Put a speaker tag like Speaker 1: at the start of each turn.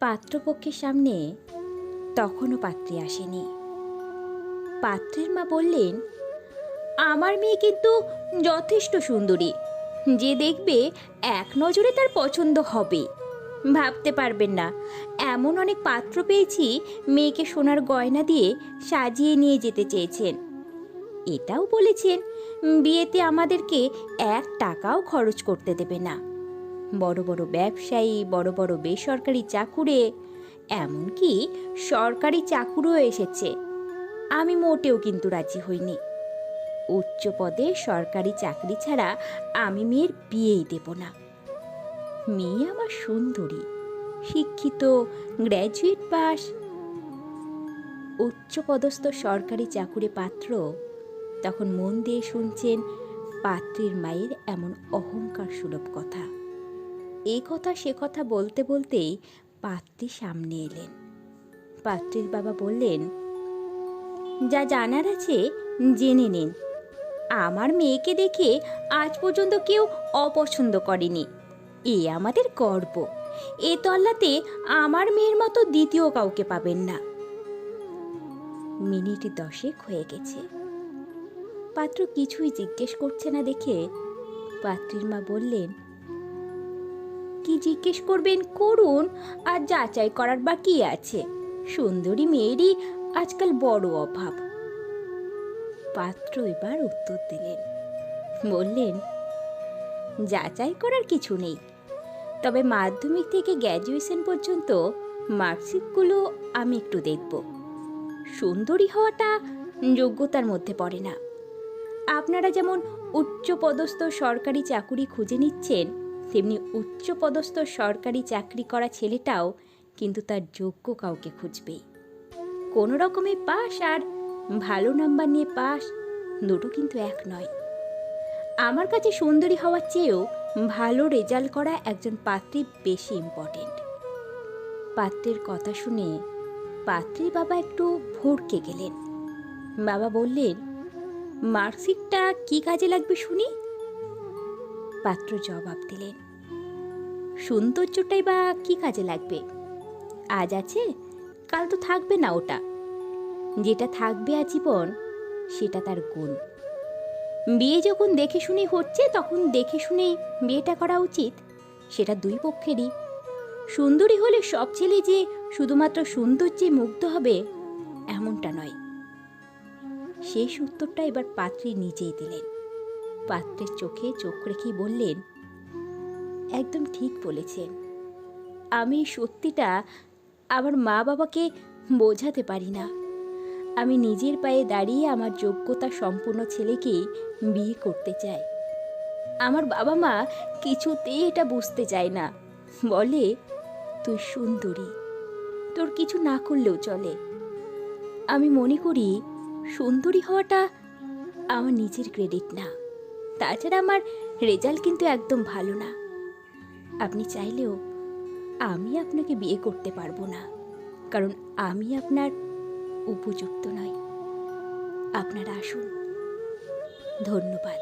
Speaker 1: পাত্রপক্ষের সামনে তখনও পাত্রী আসেনি। পাত্রের মা বললেন, আমার মেয়ে কিন্তু যথেষ্ট সুন্দরী। যে দেখবে এক নজরে তার পছন্দ হবে। ভাবতে পারবেন না, এমন অনেক পাত্র পেয়েছি মেয়েকে সোনার গয়না দিয়ে সাজিয়ে নিয়ে যেতে চেয়েছেন। এটাও বলেছেন, বিয়েতে আমাদেরকে এক টাকাও খরচ করতে দেবে না। বড় বড় ব্যবসায়ী, বড় বড় বেসরকারি চাকুরে, এমনকি সরকারি চাকুরও এসেছে। আমি মোটেও কিন্তু রাজি হইনি। উচ্চ পদে সরকারি চাকরি ছাড়া আমি মেয়ের বিয়েই দেব না। মেয়ে আমার সুন্দরী, শিক্ষিত গ্র্যাজুয়েট পাস উচ্চপদস্থ সরকারি চাকুরে পাত্র, তখন মন দিয়ে শুনছেন পাত্রীর মায়ের এমন অহংকার সুলভ কথা। এই কথা সে কথা বলতে বলতেই পাত্রী সামনে এলেন। পাত্রীর বাবা বললেন, যা জানার আছে জেনে নিন। আমার মেয়েকে দেখে আজ পর্যন্ত কেউ অপছন্দ করেনি। এ আমাদের গর্ব। এ তল্লাতে আমার মেয়ের মতো দ্বিতীয় কাউকে পাবেন না। মিনিট দশেক হয়ে গেছে। পাত্র কিছুই জিজ্ঞেস করছে না দেখে পাত্রীর মা বললেন কি জিজ্ঞেস করবেন করুন, আর যাচাই করার বা কি আছে। সুন্দরী মেয়েরই আজকাল বড় অভাব। পাত্র এবার উত্তর দিলেন, বললেন, যাচাই করার কিছু নেই। তবে মাধ্যমিক থেকে গ্র্যাজুয়েশন পর্যন্ত মার্কশিটগুলো আমি একটু দেখব। সুন্দরী হওয়াটা যোগ্যতার মধ্যে পড়ে না। আপনারা যেমন উচ্চপদস্থ সরকারি চাকুরি খুঁজে নিচ্ছেন তেমনি উচ্চপদস্থ সরকারি চাকরি করা ছেলেটাও কিন্তু তার যোগ্য কাউকে খুঁজবে। কোনো রকমে পাস আর ভালো নাম্বার নিয়ে পাস দুটো কিন্তু এক নয়। আমার কাছে সুন্দরী হওয়ার চেয়েও ভালো রেজাল্ট করা একজন পাত্রী বেশি ইম্পর্টেন্ট পাত্রের কথা শুনে পাত্রীর বাবা একটু ভড়কে গেলেন। বাবা বললেন, মার্কশিটটা কি কাজে লাগবে শুনি? পাত্র জবাব দিলেন, সৌন্দর্যটাই বা কি কাজে লাগবে? আজ আছে, কাল তো থাকবে না ওটা। যেটা থাকবে আজীবন, সেটা তার গুণ। বিয়ে যখন দেখে শুনে হচ্ছে, তখন দেখে শুনেই বিয়েটা করা উচিত, সেটা দুই পক্ষেরই। সুন্দরী হলে সব ছেলে যে শুধুমাত্র সৌন্দর্যে মুগ্ধ হবে, এমনটা নয়। শেষ উত্তরটা এবার পাত্রী নিজেই দিলেন। পাত্রের চোখে চোখ রেখেই বললেন, একদম ঠিক বলেছেন। আমি সত্যিটা আমার মা বাবাকে বোঝাতে পারি না। আমি নিজের পায়ে দাঁড়িয়ে আমার যোগ্যতা সম্পূর্ণ ছেলেকে বিয়ে করতে চাই। আমার বাবা মা কিছুতেই এটা বুঝতে চায় না। বলে, তুই সুন্দরী, তোর কিছু না করলেও চলে। আমি মনে করি সুন্দরী হওয়াটা আমার নিজের ক্রেডিট না। তাছাড়া আমার রেজাল্ট কিন্তু একদম ভালো না। আপনি চাইলেও আমি আপনাকে বিয়ে করতে পারব না, কারণ আমি আপনার উপযুক্ত নই। আপনারা আসুন। ধন্যবাদ।